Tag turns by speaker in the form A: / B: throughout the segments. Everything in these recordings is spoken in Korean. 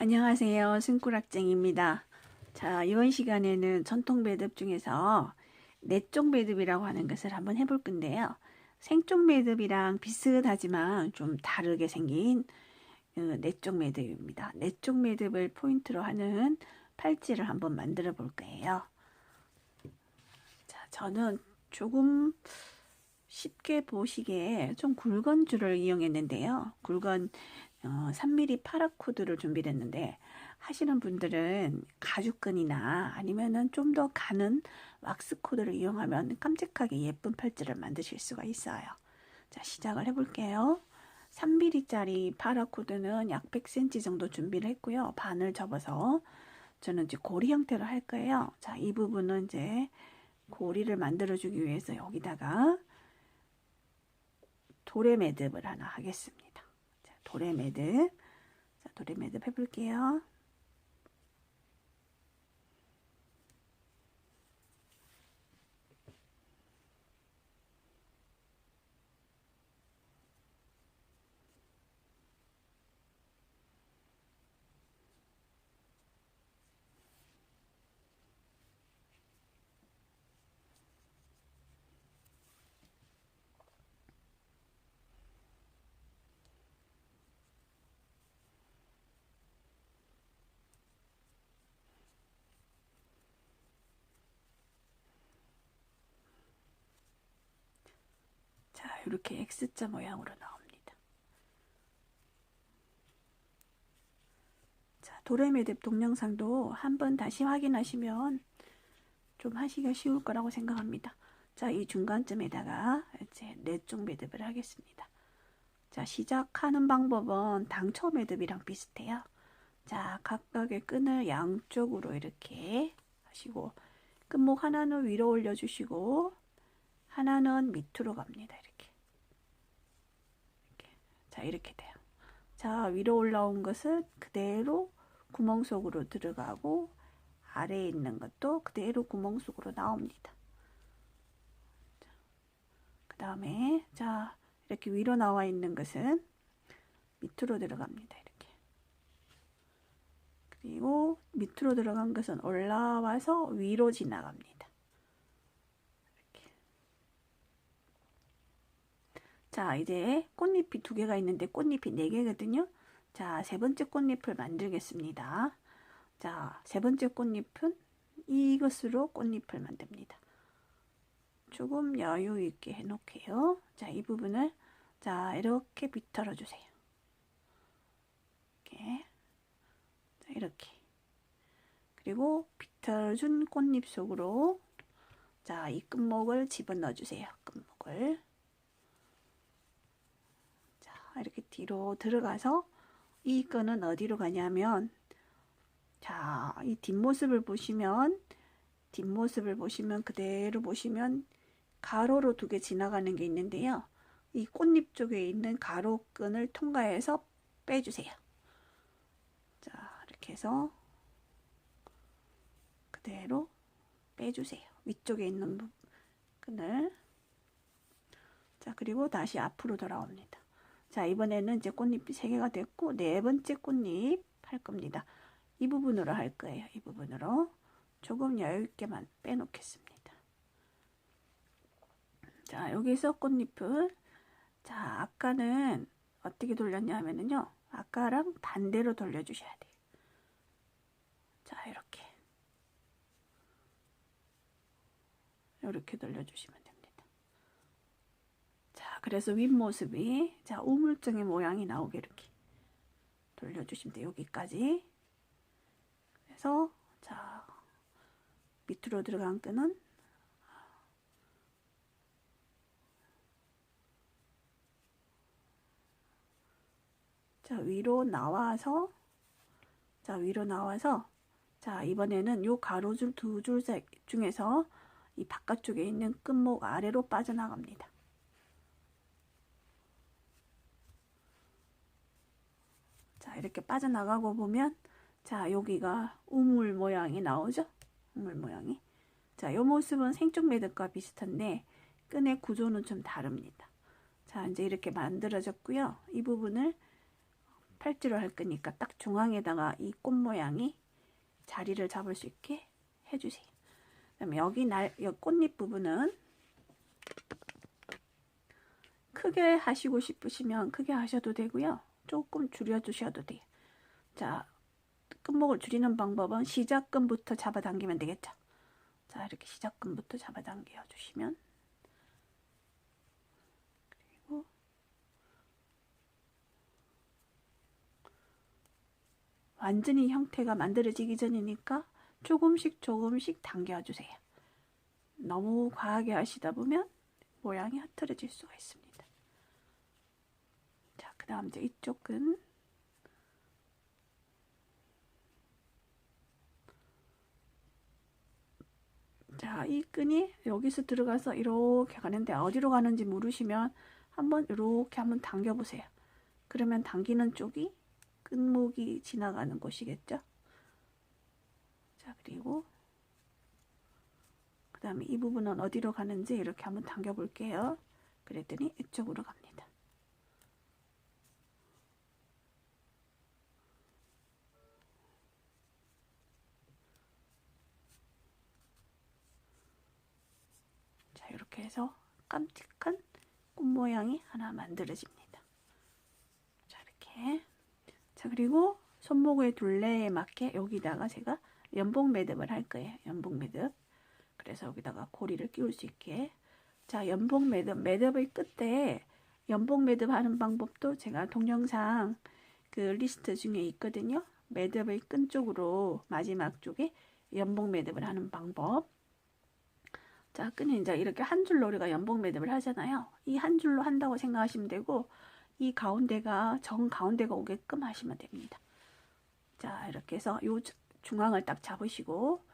A: 안녕하세요. 승꾸락쟁입니다. 자, 이번 시간에는 전통 매듭 중에서 내쪽 매듭이라고 하는 것을 한번 해볼 건데요. 생쪽 매듭이랑 비슷하지만 좀 다르게 생긴 그 내쪽 매듭입니다. 내쪽 매듭을 포인트로 하는 팔찌를 한번 만들어 볼 거예요. 자, 저는 조금 쉽게 보시기에 좀 굵은 줄을 이용했는데요. 굵은 어, 3mm 파라코드를 준비를 했는데 하시는 분들은 가죽끈이나 아니면은 좀 더 가는 왁스 코드를 이용하면 깜찍하게 예쁜 팔찌를 만드실 수가 있어요. 자, 시작을 해볼게요. 3mm짜리 파라코드는 약 100cm 정도 준비를 했고요. 반을 접어서 저는 이제 고리 형태로 할 거예요. 자, 이 부분은 이제 고리를 만들어주기 위해서 여기다가 도래 매듭을 하나 하겠습니다. 도래 매듭. 자, 도래 매듭 해볼게요. 이렇게 X자 모양으로 나옵니다. 자, 도레미듭 동영상도 한번 다시 확인하시면 좀 하시기가 쉬울 거라고 생각합니다. 자, 이 중간쯤에다가 이제 네쪽 매듭을 하겠습니다. 자, 시작하는 방법은 당초 매듭이랑 비슷해요. 자, 각각의 끈을 양쪽으로 이렇게 하시고 끝목 하나는 위로 올려주시고 하나는 밑으로 갑니다. 이렇게. 자, 이렇게 돼요. 자, 위로 올라온 것은 그대로 구멍 속으로 들어가고 아래에 있는 것도 그대로 구멍 속으로 나옵니다. 그 다음에 자, 이렇게 위로 나와 있는 것은 밑으로 들어갑니다. 이렇게. 그리고 밑으로 들어간 것은 올라와서 위로 지나갑니다. 자, 이제 꽃잎이 두 개가 있는데 꽃잎이 네 개거든요. 자, 세 번째 꽃잎을 만들겠습니다. 자, 세 번째 꽃잎은 이것으로 꽃잎을 만듭니다. 조금 여유 있게 해놓게요. 자, 이 부분을 자 이렇게 비틀어 주세요. 이렇게 자, 이렇게 그리고 비틀어준 꽃잎 속으로 자, 이 끝목을 집어넣어 주세요. 끝목을 이렇게 뒤로 들어가서 이 끈은 어디로 가냐면 자, 이 뒷모습을 보시면 뒷모습을 보시면 그대로 보시면 가로로 두 개 지나가는 게 있는데요. 이 꽃잎 쪽에 있는 가로 끈을 통과해서 빼주세요. 자, 이렇게 해서 그대로 빼주세요. 위쪽에 있는 끈을 자, 그리고 다시 앞으로 돌아옵니다. 자, 이번에는 이제 꽃잎이 3개가 됐고 네 번째 꽃잎 할 겁니다. 이 부분으로 할 거예요. 이 부분으로 조금 여유 있게만 빼놓겠습니다. 자, 여기서 꽃잎을 자, 아까는 어떻게 돌렸냐 하면은요. 아까랑 반대로 돌려 주셔야 돼요. 자, 이렇게. 이렇게 돌려 주시면 됩니다. 그래서 윗모습이 자 우물정의 모양이 나오게 이렇게 돌려주시면 돼요. 여기까지. 그래서 자 밑으로 들어간 끈은 자 위로 나와서 자 위로 나와서 자 이번에는 요 가로줄 두 줄 중에서 이 바깥쪽에 있는 끝목 아래로 빠져나갑니다. 이렇게 빠져나가고 보면 자 여기가 우물 모양이 나오죠 우물 모양이 자요 모습은 생쪽 매듭과 비슷한데 끈의 구조는 좀 다릅니다 자 이제 이렇게 만들어졌고요 이 부분을 팔찌로 할 거니까 딱 중앙에다가 이 꽃 모양이 자리를 잡을 수 있게 해주세요. 그다음에 여기 날, 여 꽃잎 부분은 크게 하시고 싶으시면 크게 하셔도 되고요. 조금 줄여주셔도 돼요. 자, 끝목을 줄이는 방법은 시작끈부터 잡아당기면 되겠죠. 자, 이렇게 시작끈부터 잡아당겨 주시면 그리고 완전히 형태가 만들어지기 전이니까 조금씩 조금씩 당겨주세요. 너무 과하게 하시다 보면 모양이 흐트러질 수가 있습니다. 다음 이제 이쪽은 자, 이 끈이 여기서 들어가서 이렇게 가는데 어디로 가는지 모르시면 한번 이렇게 한번 당겨 보세요. 그러면 당기는 쪽이 끝목이 지나가는 곳이겠죠. 자, 그리고 그 다음에 이 부분은 어디로 가는지 이렇게 한번 당겨 볼게요. 그랬더니 이쪽으로 갑니다. 자, 이렇게 해서 깜찍한 꽃 모양이 하나 만들어집니다. 자, 이렇게. 자, 그리고 손목의 둘레에 맞게 여기다가 제가 연봉 매듭을 할 거예요. 연봉 매듭. 그래서 여기다가 고리를 끼울 수 있게. 자, 연봉 매듭. 매듭의 끝에 연봉 매듭 하는 방법도 제가 동영상 그 리스트 중에 있거든요. 매듭의 끈 쪽으로 마지막 쪽에 연봉 매듭을 하는 방법. 자, 끈이 이제 이렇게 한 줄로 우리가 연봉 매듭을 하잖아요. 이 한 줄로 한다고 생각하시면 되고, 이 가운데가 정 가운데가 오게끔 하시면 됩니다. 자, 이렇게 해서 요 중앙을 딱 잡으시고,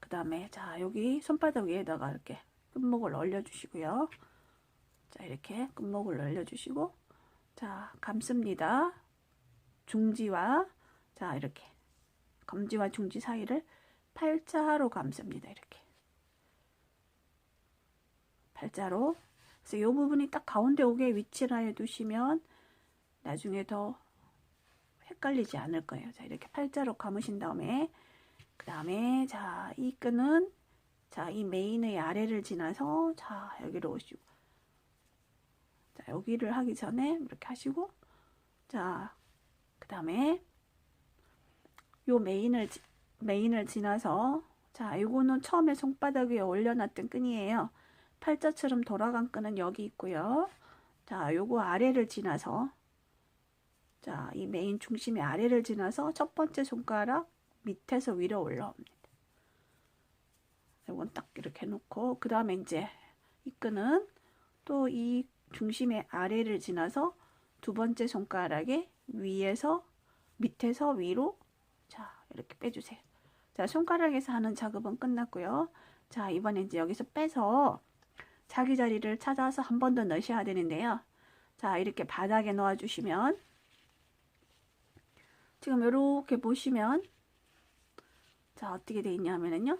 A: 그 다음에 자, 여기 손바닥 위에다가 이렇게 끝목을 올려주시고요. 자, 이렇게 끝목을 올려주시고, 자, 감습니다. 중지와, 자, 이렇게. 검지와 중지 사이를 팔자로 감습니다. 이렇게. 팔자로. 그래서 이 부분이 딱 가운데 오게 위치를 해 두시면 나중에 더 헷갈리지 않을 거예요. 자, 이렇게 팔자로 감으신 다음에 그 다음에 자, 이 끈은 자, 이 메인의 아래를 지나서 자, 여기로 오시고 자, 여기를 하기 전에 이렇게 하시고 자, 그 다음에 요 메인을 메인을 지나서 자, 이거는 처음에 손바닥 위에 올려놨던 끈이에요. 팔자처럼 돌아간 끈은 여기 있고요. 자, 요거 아래를 지나서 자, 이 메인 중심의 아래를 지나서 첫 번째 손가락 밑에서 위로 올라옵니다. 이건 딱 이렇게 놓고 그 다음에 이제 이 끈은 또 이 중심의 아래를 지나서 두 번째 손가락에 위에서 밑에서 위로 자 이렇게 빼주세요. 자 손가락에서 하는 작업은 끝났고요. 자 이번에 이제 여기서 빼서 자기 자리를 찾아서 한 번 더 넣으셔야 되는데요. 자 이렇게 바닥에 놓아 주시면 지금 이렇게 보시면 자 어떻게 돼 있냐면은요.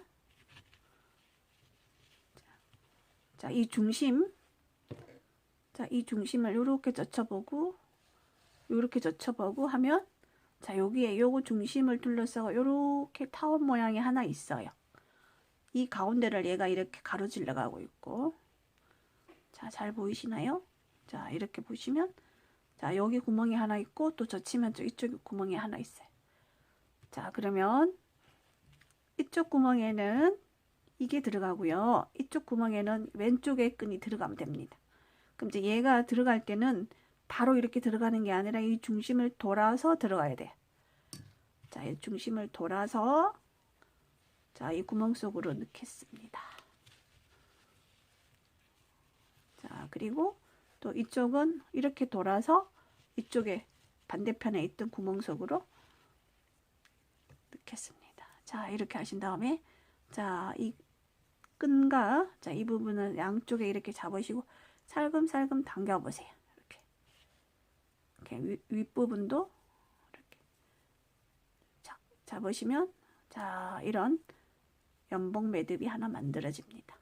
A: 자 이 중심 자 이 중심을 이렇게 젖혀보고 이렇게 젖혀보고 하면 자 여기에 요거 중심을 둘러싸고 이렇게 타원 모양이 하나 있어요. 이 가운데를 얘가 이렇게 가로질러 가고 있고 자 잘 보이시나요? 자 이렇게 보시면 자 여기 구멍이 하나 있고 또 젖히면 또 이쪽에 구멍이 하나 있어요. 자 그러면 이쪽 구멍에는 이게 들어가고요. 이쪽 구멍에는 왼쪽에 끈이 들어가면 됩니다. 그럼 이제 얘가 들어갈 때는 바로 이렇게 들어가는 게 아니라 이 중심을 돌아서 들어가야 돼요. 자, 이 중심을 돌아서 자, 이 구멍 속으로 넣겠습니다. 자, 그리고 또 이쪽은 이렇게 돌아서 이쪽에 반대편에 있던 구멍 속으로 넣겠습니다. 자, 이렇게 하신 다음에 자, 이 끈과 자, 이 부분을 양쪽에 이렇게 잡으시고 살금살금 당겨 보세요. 이렇게. 이렇게 윗, 윗부분도 이렇게 잡, 잡으시면 자, 이런 연봉 매듭이 하나 만들어집니다.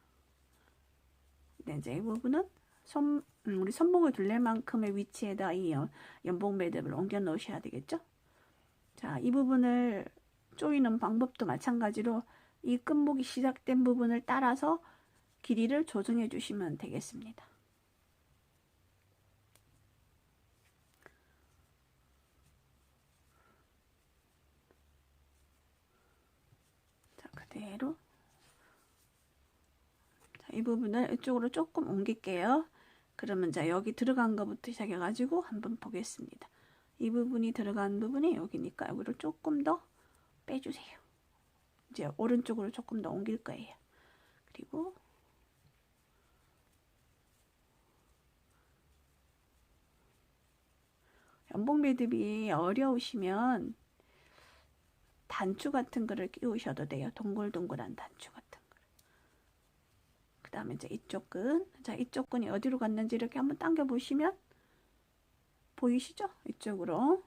A: 네, 이제 이 부분은 손, 음, 우리 손목을 둘릴 만큼의 위치에다 이 연, 연봉 매듭을 옮겨 놓으셔야 되겠죠? 자, 이 부분을 조이는 방법도 마찬가지로 이 끝목이 시작된 부분을 따라서 길이를 조정해 주시면 되겠습니다. 자, 그대로 자, 이 부분을 이쪽으로 조금 옮길게요. 그러면 자 여기 들어간 것부터 시작해 가지고 한번 보겠습니다. 이 부분이 들어간 부분이 여기니까 여기를 조금 더 빼주세요. 이제 오른쪽으로 조금 더 옮길 거예요. 그리고 연봉 매듭이 어려우시면 단추 같은 거를 끼우셔도 돼요. 동글동글한 단추 같은 다음에 이제 이쪽 끈. 자, 이쪽 끈이 어디로 갔는지 이렇게 한번 당겨 보시면 보이시죠? 이쪽으로.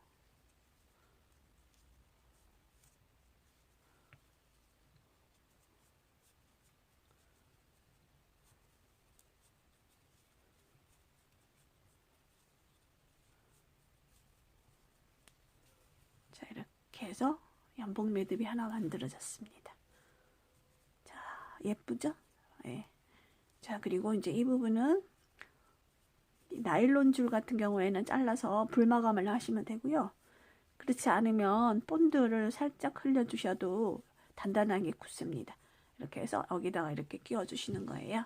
A: 자, 이렇게 해서 연봉 매듭이 하나 만들어졌습니다. 자, 예쁘죠? 예. 자, 그리고 이제 이 부분은 이 나일론 줄 같은 경우에는 잘라서 불마감을 하시면 되고요. 그렇지 않으면 본드를 살짝 흘려주셔도 단단하게 굳습니다. 이렇게 해서 여기다가 이렇게 끼워주시는 거예요.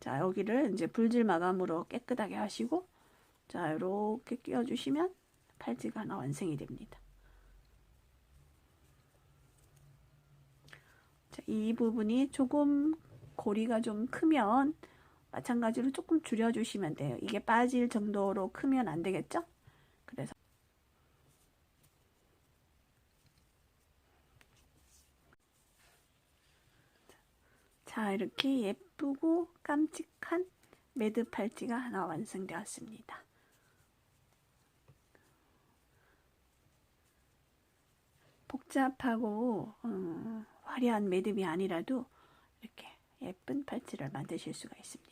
A: 자, 여기를 이제 불질 마감으로 깨끗하게 하시고, 자, 이렇게 끼워주시면 팔찌가 하나 완성이 됩니다. 자, 이 부분이 조금 고리가 좀 크면 마찬가지로 조금 줄여주시면 돼요. 이게 빠질 정도로 크면 안 되겠죠? 그래서 자, 이렇게 예쁘고 깜찍한 매듭 팔찌가 하나 완성되었습니다. 복잡하고 음, 화려한 매듭이 아니라도 이렇게 예쁜 팔찌를 만드실 수가 있습니다.